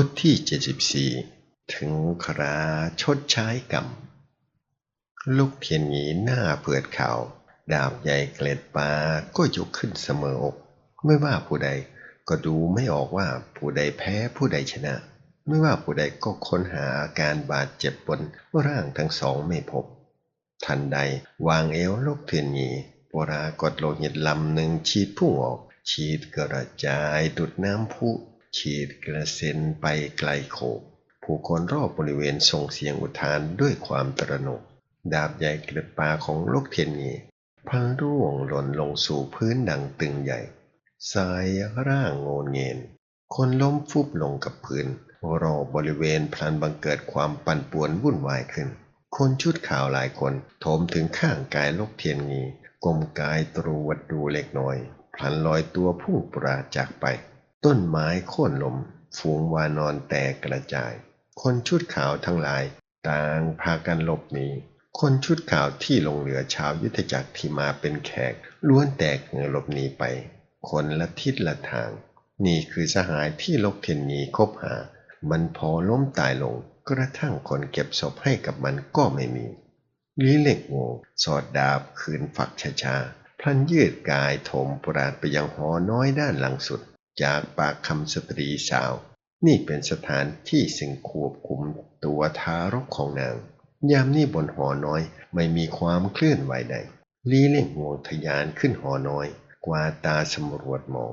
บทที่ 74 ถึงคราชดใช้กรรม ลูกเทียนหีหน้าเผือดขาวดาบใหญ่เกล็ดปลาก็ยกขึ้นเสมออก ไม่ว่าผู้ใดก็ดูไม่ออกว่าผู้ใดแพ้ผู้ใดชนะ ไม่ว่าผู้ใดก็ค้นหาอาการบาดเจ็บบนร่างทั้งสองไม่พบ ทันใดวางเอวลูกเทียนหยีปรากฏโลหิตลำหนึ่งฉีดพุ่งออกฉีดกระจายดุดน้ำพุ ฉีดกระเซ็นไปไกลโขบผู้คนรอบบริเวณส่งเสียงอุทานด้วยความตระหนก ดาบใหญ่กล็ดปาของลูกเทียนหยีพันร่วงหล่นลงสู่พื้นดังตึงใหญ่สายร่างโงนเงินคนล้มฟุบลงกับพื้นรอบริเวณพลันบังเกิดความปั่นป่วนวุ่นวายขึ้น คนชุดขาวหลายคนโถมถึงข้างกายลกเทียนงีกลมกายตรวจดดูเล็กน้อย พลันลอยตัวพุ่งปราจากไป ต้นไม้โค่นลม ฝูงวานอนแตกกระจาย คนชุดขาวทั้งหลาย ต่างพากันหลบหนี คนชุดขาวที่ลงเหลือชาวยุทธจักรที่มาเป็นแขก ล้วนแตกเหงื่อหลบหนีไป คนละทิศละทาง นี่คือสหายที่ลกเทียนนีคบหา มันพอล้มตายลง กระทั่งคนเก็บศพให้กับมันก็ไม่มีลีเหล็กโงสอดดาบคืนฝักช้าๆพลันยืดกายถมปราดไปยังหอน้อยด้านหลังสุด จากปากคำสตรีสาว นี่เป็นสถานที่ซึ่งควบคุมตัวทารกของนาง ยามนี้บนหอน้อยไม่มีความเคลื่อนไหวใดลีเล่งงวงทะยานขึ้นหอน้อย กว่าตาสำรวจมอง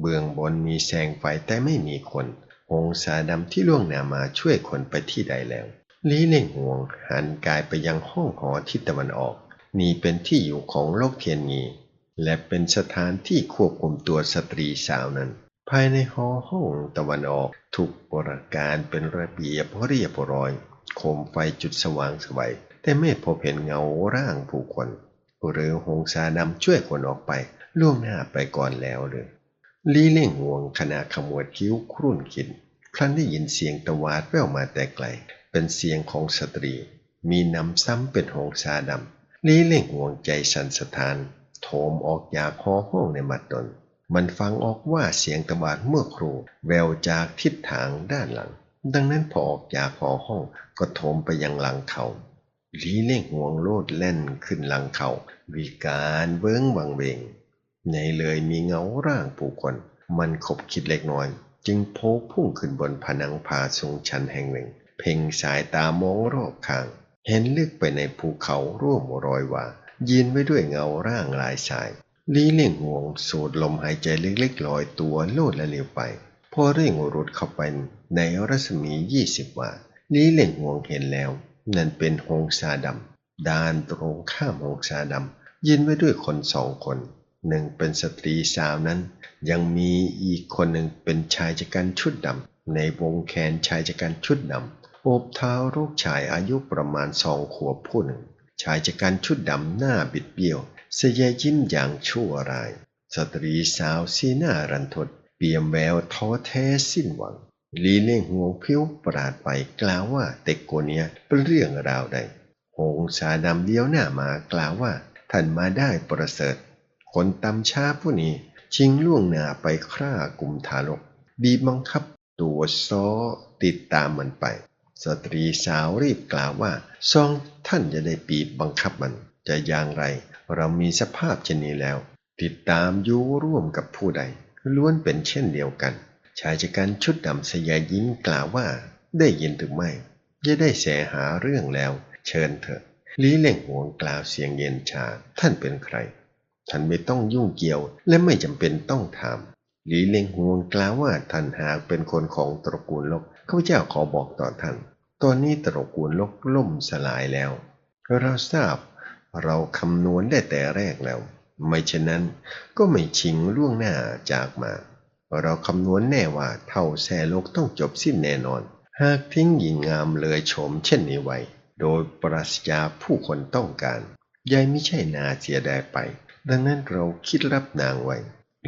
เบื้องบนมีแสงไฟแต่ไม่มีคนหงสาดำที่ล่วงหน้ามาช่วยคนไปที่ใดแล้วลีเล่งห่วงหันกายไปยังห้องหอทิศตะวันออก นี่เป็นที่อยู่ของโลกเทียนงีและเป็นสถานที่ควบคุมตัวสตรีสาวนั้น ภายในหอห้องตะวันออกถูกบริการเป็นระเบียบเรียบร้อย โคมไฟจุดสว่างสวัยแต่ไม่พบเห็นเงาร่างผู้คน หรือหงสาดำช่วยคนออกไป ล่วงหน้าไปก่อนแล้วเลยลีเล่งห่วงขณะขมวดคิ้วครุ่นคิดครั้นได้ยินเสียงตะวาดแว่วมาแต่ไกล เป็นเสียงของสตรี มีนำซ้ำเป็นหงสาดำลีเล่งห่วงใจสันสถาน โถมออกจากหอห้องในมัดดน มันฟังออกว่าเสียงตะวาดเมื่อครูแววจากทิศทางด้านหลัง ดังนั้นพอออกจากหอห้องก็โถมไปยังหลังเขาลีเล่งห่วงโลดเล่นขึ้นหลังเขาวิการเบิ้งวังเวงในเลยมีเงาร่างผู้คน มันขบคิดเล็กน้อย จึงโพพุ่งขึ้นบนผนังผาสูงชันแห่งหนึ่ง เพ่งสายตามองรอบข้าง เห็นลึกไปในภูเขาร่วมรอยว่ายีนไว้ด้วยเงาร่างลายสาย ลีเล่งห่วงสูดลมหายใจเล็กๆลอยตัวโลดและเร็วไป พอเร่งรุดเข้าไปในรัศมียี่สิบวาลีเล่งห่วงเห็นแล้ว นั่นเป็นหงสาดำด้านตรงข้ามหงสาดำยินไว้ด้วยคนสองคนหนึ่งเป็นสตรีสาวนั้น ยังมีอีกคนหนึ่งเป็นชายชะกันชุดดำในวงแขนชายชะกันชุดดำโอบเท้าลูกชายอายุประมาณสองขวบผู้หนึ่ง ชายชะกันชุดดำหน้าบิดเบี้ยว เสยยิ้มอย่างชั่วร้าย สตรีสาวสีหน้ารันทด เปี่ยมแววท้อแท้สิ้นหวัง ลีเล่งห่วงพิ้วปราดไปกล่าวว่าเต็กโกเนียเป็นเรื่องราวใดหงสาดำเลี้ยวหน้ามากล่าวว่า ท่านมาได้ประเสริฐ คนตำชาผู้นี้ชิงล่วงหน้าไปฆ่ากลุ่มทารก บีบบังคับตัวซ้อติดตามมันไป สตรีสาวรีบกล่าวว่าซองท่านจะได้ปีบบังคับมันจะอย่างไร เรามีสภาพเช่นนี้แล้ว ติดตามอยู่ร่วมกับผู้ใด ล้วนเป็นเช่นเดียวกัน ชายชะกันชุดดำสยายยิ้มกล่าวว่า ได้ยินหรือไม่จะได้แสหาเรื่องแล้ว เชิญเถอะลีเล่งห่วงกล่าวเสียงเย็นชา ท่านเป็นใคร ท่านไม่ต้องยุ่งเกี่ยวและไม่จำเป็นต้องถามลีเล่งห่วงกล่าวว่าท่านหากเป็นคนของตระกูลลกข้าพเจ้าขอบอกต่อท่าน ตอนนี้ตระกูลลกล่มสลายแล้ว เราทราบ เราคำนวณได้แต่แรกแล้ว ไม่เช่นนั้นก็ไม่ชิงล่วงหน้าจากมา เราคำนวณแน่ว่าเท่าแสโลกต้องจบสิ้นแน่นอน หากทิ้งหญิงงามเลยโฉมเช่นนี้ไว้ โดยปราศจากผู้คนต้องการยายไม่ใช่นาเสียดายไป ดังนั้นเราคิดรับนางไว้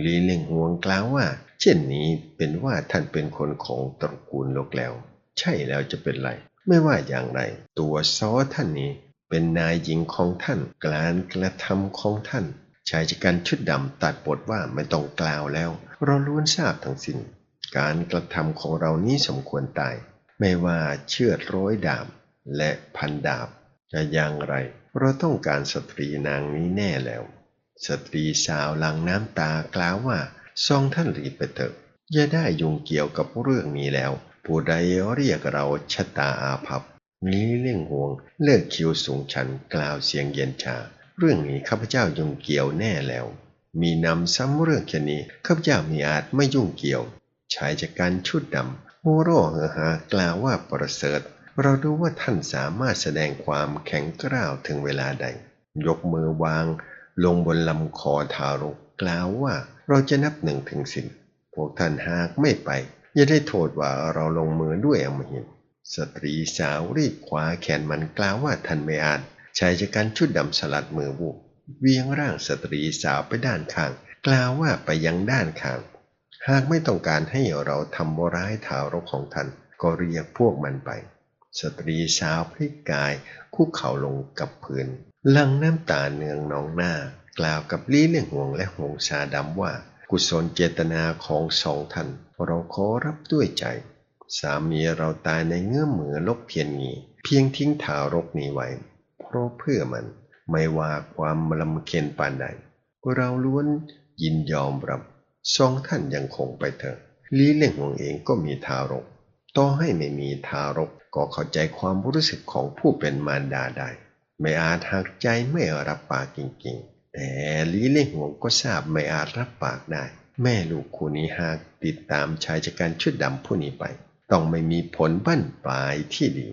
ลีเล่งห่วงกล่าวว่า เช่นนี้เป็นว่าท่านเป็นคนของตระกูลโลกแล้ว ใช่แล้วจะเป็นไร ไม่ว่าอย่างไร ตัวซอท่านนี้ เป็นนายหญิงของท่าน การกระทำของท่านชายชะกันชุดดำตัดบทว่าไม่ต้องกล่าวแล้ว เราล้วนทราบทั้งสิ้นการกระทำของเรานี้สมควรตาย ไม่ว่าเชือดร้อยดาบและพันดาบจะอย่างไร เราต้องการสตรีนางนี้แน่แล้ว สตรีสาวหลังน้ำตากล่าวว่าซองท่านรีบไปเถอะอย่าได้ยุ่งเกี่ยวกับเรื่องนี้แล้ว ผู้ใดเรียกเราชะตาอาภัพ นี้เรื่องห่วง เลิกคิวสูงชันกล่าวเสียงเย็นชา เรื่องนี้ข้าพเจ้ายุ่งเกี่ยวแน่แล้ว มีนำซ้ำเรื่องแค่นี้ข้าพเจ้ามีอาจไม่ยุ่งเกี่ยวชายจากการชุดดำโฮโร่เฮฮากล่าวว่าประเสริฐ เราดูว่าท่านสามารถแสดงความแข็งกร้าวถึงเวลาใด ยกมือวาง ลงบนลำคอทารกกล่าวว่าเราจะนับหนึ่งถึงสิบพวกท่านหากไม่ไปอย่าได้โทษว่าเราลงมือด้วยอมหิต สตรีสาวรีบคว้าแขนมันกล่าวว่าท่านไม่อาจชายจากการชุดดำสลัดมือบุกเวียงร่างสตรีสาวไปด้านข้าง กล่าวว่าไปยังด้านข้าง หากไม่ต้องการให้เราทำร้ายทารกของท่านก็เรียกพวกมันไป สตรีสาวพลิกกายคุกเข่าลงกับพื้นลังน้ำตาเนืองนองหน้า กล่าวกับลี่เลี่ยงห่วงและหงชาดำว่า กุศลเจตนาของสองท่านเราขอรับด้วยใจ สามีเราตายในเงื่อมมือลบเพียงนี้เพียงทิ้งทารกนี้ไว้ เพราะเพื่อมันไม่ว่าความลำเค็ญปานใด เราล้วนยินยอมรับสองท่านยังคงไปเถอะลี่เล่งห่วงเองก็มีทารก ต่อให้ไม่มีทารกก็เข้าใจความรู้สึกของผู้เป็นมารดาได้ ไม่อาจหักใจไม่รับปากจริงๆ แต่ลี่เล่งห่วงก็ทราบไม่อาจรับปากได้ แม่ลูกคู่นี้หากติดตามชายจัดการชุดดำผู้นี้ไป ต้องไม่มีผลบั้นปลายที่ดี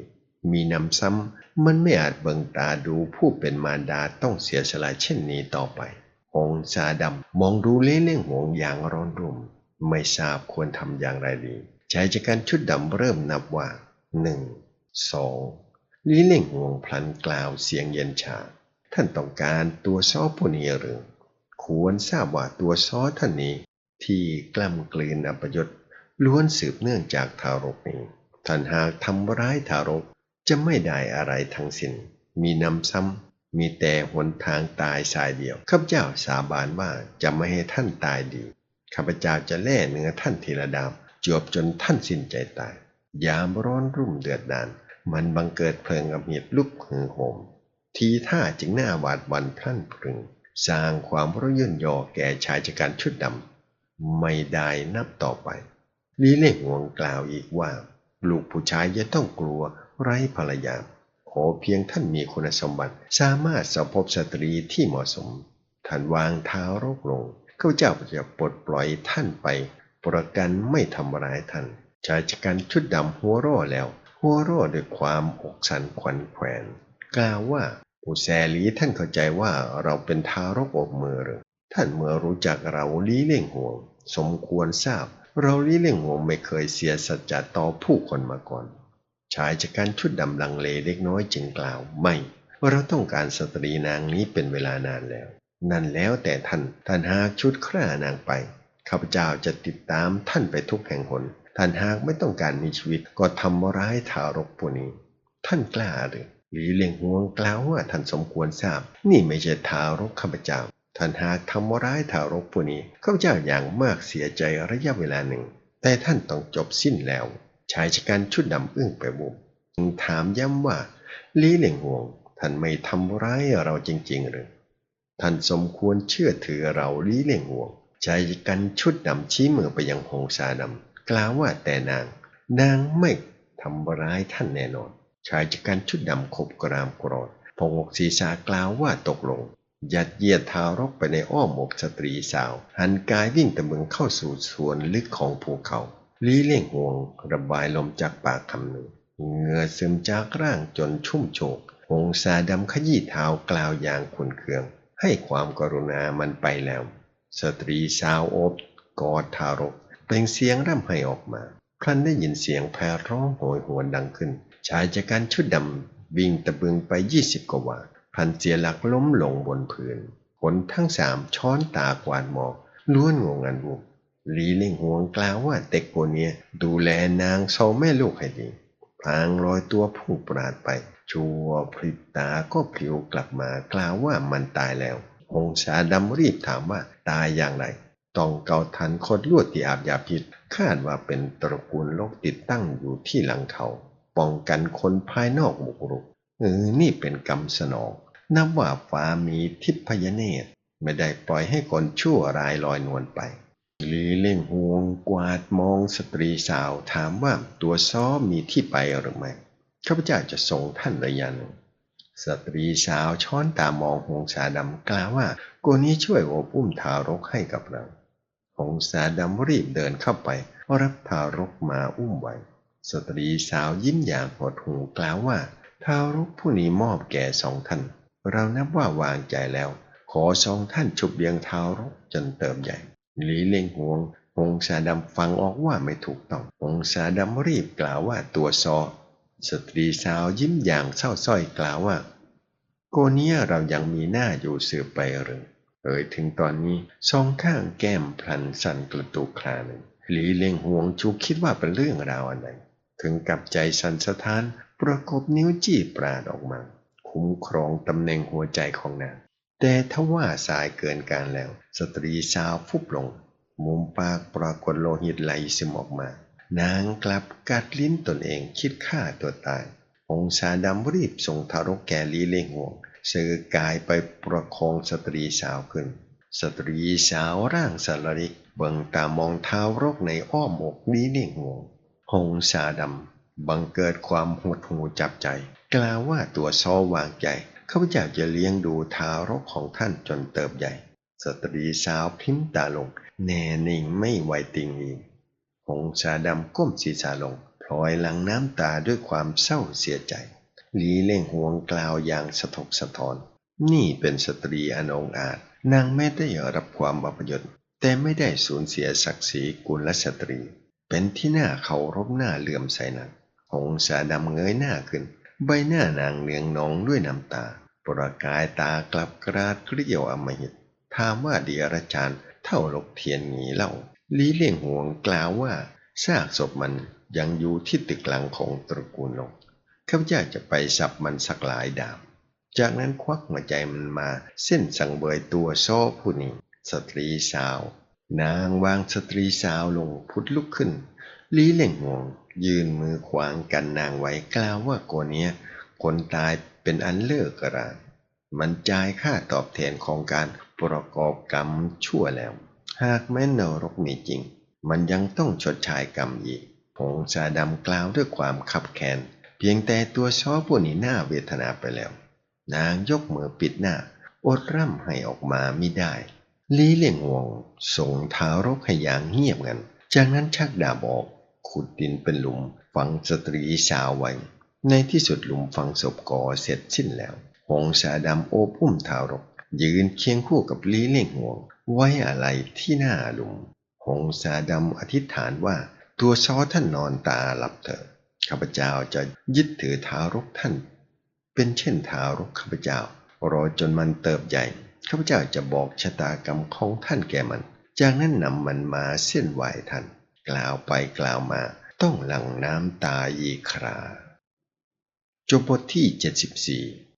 มีนำซ้ำมันไม่อาจเบิงตาดูผู้เป็นมารดาต้องเสียสละเช่นนี้ต่อไป องชาดำมองดูเล่เล่งห่วงอย่างร้อนรุ่ม ไม่ทราบควรทำอย่างไรดีชายจัดการชุดดำเริ่มนับว่าหนึ่งสองลิเล่งห่วงพลันกล่าวเสียงเย็นชา ท่านต้องการตัวซอผู้นี้หรือควรทราบว่าตัวซอท่านนี้ที่กล้ำกลืนอัปยศ ล้วนสืบเนื่องจากทารกนี้ท่านหากทำร้ายทารกจะไม่ได้อะไรทั้งสิ้น มีนำซ้ำ มีแต่หนทางตายสายเดียว ข้าพเจ้าสาบานว่าจะไม่ให้ท่านตายดี ข้าพเจ้าจะแล่เนื้อท่านทีละดามจวบจนท่านสิ้นใจตาย ยามร้อนรุ่มเดือดดาน มันบังเกิดเพลิงอำหิตลุกหือโหม ทีท่าจึงหน้าหวาดหวันพลั่นพรึง สร้างความร้ย่นยอแก่ชายชะกันชุดดำ ไม่ได้นับต่อไป ลีเล่งห่วงกล่าวอีกว่า ลูกผู้ชายจะต้องกลัวไร้ภรรยา ขอเพียงท่านมีคุณสมบัติสามารถสพบสตรีที่เหมาะสม ท่านวางเท้ารกลงข้าเจ้าจะปลดปล่อยท่านไป ประกันไม่ทำร้ายท่านชายชะกันชุดดำหัวร่อแล้ว หัวร่อด้วยความอกสันขวัญแขวนกล่าวว่าผู้แสลีท่านเข้าใจว่าเราเป็นทารกอกมือหรือท่านเมื่อรู้จักเราลี้เล่งห่วง สมควรทราบ เราลี้เล่งห่วงไม่เคยเสียสัจจะต่อผู้คนมาก่อน ชายจากการชุดดำลังเลเล็กน้อยจึงกล่าวไม่เราต้องการสตรีนางนี้เป็นเวลานานแล้ว นั่นแล้วแต่ท่านท่านหากชุดคร่านางไปข้าพเจ้าจะติดตามท่านไปทุกแห่งหนท่านหากไม่ต้องการมีชีวิตก็ทำร้ายทารกผู้นี้ ท่านกล้าหรือหลีเลียงห่วงกล่าวว่าท่านสมควรทราบ นี่ไม่ใช่ทารกข้าพเจ้า ท่านหากทำร้ายทารกผู้นี้ข้าพเจ้าอย่างมากเสียใจระยะเวลาหนึ่ง แต่ท่านต้องจบสิ้นแล้วชายชะกันชุดดำอึ้งไปบุบถามย้ำว่าลีเลียงห่วง ท่านไม่ทำร้ายเราจริงๆหรือท่านสมควรเชื่อถือเราลีเลียงห่วงชายชะกันชุดดำชี้มือไปยังหงสาดำกล่าวว่าแต่นาง นางไม่ทำร้ายท่านแน่นอน ชายชะกันชุดดำขบกรามกรอดพงกศีรษะกล่าวว่าตกลง ยัดเยียดทารกไปในอ้อมอกสตรีสาว หันกายวิ่งตะมึงเข้าสู่สวนลึกของภูเขา ลีเลี่ยงห่วงระบายลมจากปากคำหนึ่งเหงื่อซึมจากร่างจนชุ่มโชกหงสาดำขยี้เท้ากล่าวอย่างขุนเคือง ให้ความกรุณามันไปแล้ว สตรีสาวโอบกอดทารกเปล่งเสียงร่ำไห้ออกมา ครั้นได้ยินเสียงแพรร้องโหยหวนดังขึ้น ชายจากการชุดดำวิ่งตะบึงไปยี่สิบกว่า พันเสียหลักล้มลงบนพื้นผลทั้งสามช้อนตากวาดหมอกล้วนงงงันวุบลีเล่งห่วงกล่าวว่าเต็กโกเนียดูแลนางโซแม่ลูกให้ดีพลางลอยตัวพุ่งปราดไป ชัวพริบตาก็พลิวกลับมากล่าวว่ามันตายแล้วหงสาดำรีบถามว่าตายอย่างไรต้องเกาทันคดลวดที่อาบยาพิษ คาดว่าเป็นตระกูลโลกติดตั้งอยู่ที่หลังเขา ป้องกันคนภายนอกบุกรุก เออ นี่เป็นกรรมสนอง นับว่าฟ้ามีทิพยเนตรไม่ได้ปล่อยให้คนชั่วรายลอยนวลไปลีเล่งห่วงกวาดมองสตรีสาวถามว่าตัวซ้อมีที่ไปหรือไม่ข้าพเจ้าจะส่งท่านระยะหนึ่งสตรีสาวช้อนตามองหงสาดำกล่าวว่าโกนี้ช่วยโอบอุ้มทารกให้กับเราหงสาดำรีบเดินเข้าไปรับทารกมาอุ้มไว้ สตรีสาวยิ้มอย่างหดหูกล่าวว่า ทารกผู้นี้มอบแก่สองท่าน เรานับว่าวางใจแล้ว ขอสองท่านฉุบเลี้ยงทารกจนเติบใหญ่หลีเล่งห่วง หงสาดำฟังออกว่าไม่ถูกต้อง หงสาดำรีบกล่าวว่าตัวซอ สตรีสาวยิ้มอย่างเศร้าสร้อยกล่าวว่า โกเนี้ยเรายังมีหน้าอยู่สืบไปหรือเอ่ยถึงตอนนี้สองข้างแก้มพลันสั่นกระตุกคลาหนึ่งหลีเล่งห่วงชูคิดว่าเป็นเรื่องราวอะไรถึงกับใจสั่นสะท้าน ประกบนิ้วจี้ปราดออกมา คุ้มครองตำแหน่งหัวใจของนาง แต่ถ้าว่าสายเกินการแล้ว สตรีสาวฟุบลง มุมปากปรากฏโลหิตไหลซึมออกมา นางกลับกัดลิ้นตนเองคิดฆ่าตัวตาย องศาดำรีบส่งทารกแก่ลีเล่งห่วงเสือกายไปประคองสตรีสาวขึ้น สตรีสาวร่างสารริก เบิ่งตามองเท้ารกในอ้อมอกลีเล่งห่วงหงสาดำ บังเกิดความหดหูจับใจ กล่าวว่าตัวซอวางใจข้าพเจ้าจะเลี้ยงดูทารกของท่านจนเติบใหญ่ สตรีสาวพริ้มตาลง แน่นิ่งไม่ไหวติงอีกหงสาดำก้มศีรษะลงพลอยหลังน้ำตาด้วยความเศร้าเสียใจลีเล่งห่วงกล่าวอย่างสะทกสะท้อน นี่เป็นสตรีอนองอาจ นางไม่ได้รับความอัปยศแต่ไม่ได้สูญเสียศักดิ์ศรีกุลสตรี เป็นที่น่าเคารพหน้าเลื่อมใสนัก หงสาดำเงยหน้าขึ้น ใบหน้านางเนืองนองด้วยน้ำตา ประกายตากลับกราดเกลียวอมหิตถามว่าเดียรจารย์เท่าลกเทียนหนีเล่าลีเลี่ยงห่วงกล่าวว่าซากศพมันยังอยู่ที่ตึกหลังของตระกูลลงข้าพเจ้าจะไปสับมันสักหลายดามจากนั้นควักหัวใจมันมาเส้นสังเบยตัวโซ่ผู้นี้สตรีสาว นางวางสตรีสาวลงพุทธลุกขึ้น ลีเล่งหวงยืนมือขวางกันนางไว้กล่าวว่าโกเนี้ยคนตายเป็นอันเลิกกระมันจ่ายค่าตอบแทนของการประกอบกรรมชั่วแล้ว หากแม้นนรกมีจริง มันยังต้องชดใช้กรรมอีกผงชาดำกล่าวด้วยความขับแค้นเพียงแต่ตัวช้อผู้นี้หน้าเวทนาไปแล้ว นางยกมือปิดหน้า อดร่ำให้ออกมาไม่ได้ลีเลี่ยงวงส่งทารกให้อย่างเงียบงันจากนั้นชักดาบออก ขุดดินเป็นหลุมฝังสตรีสาวไว้ ในที่สุดหลุมฝังศพก่อเสร็จสิ้นแล้วหงสาดำโอบอุ้มทารก ยืนเคียงคู่กับลีเล่งห่วง ไว้อะไรที่หน้าหลุมหงสาดำอธิษฐานว่าตัวซอท่านนอนตาหลับเถิดข้าพเจ้าจะยึดถือทารกท่าน เป็นเช่นทารกข้าพเจ้ารอจนมันเติบใหญ่ข้าพเจ้าจะบอกชะตากรรมของท่านแก่มัน จากนั้นนำมันมาเส้นไหวท่าน กล่าวไปกล่าวมา ต้องหลั่งน้ำตาอีครา จบบทที่ 74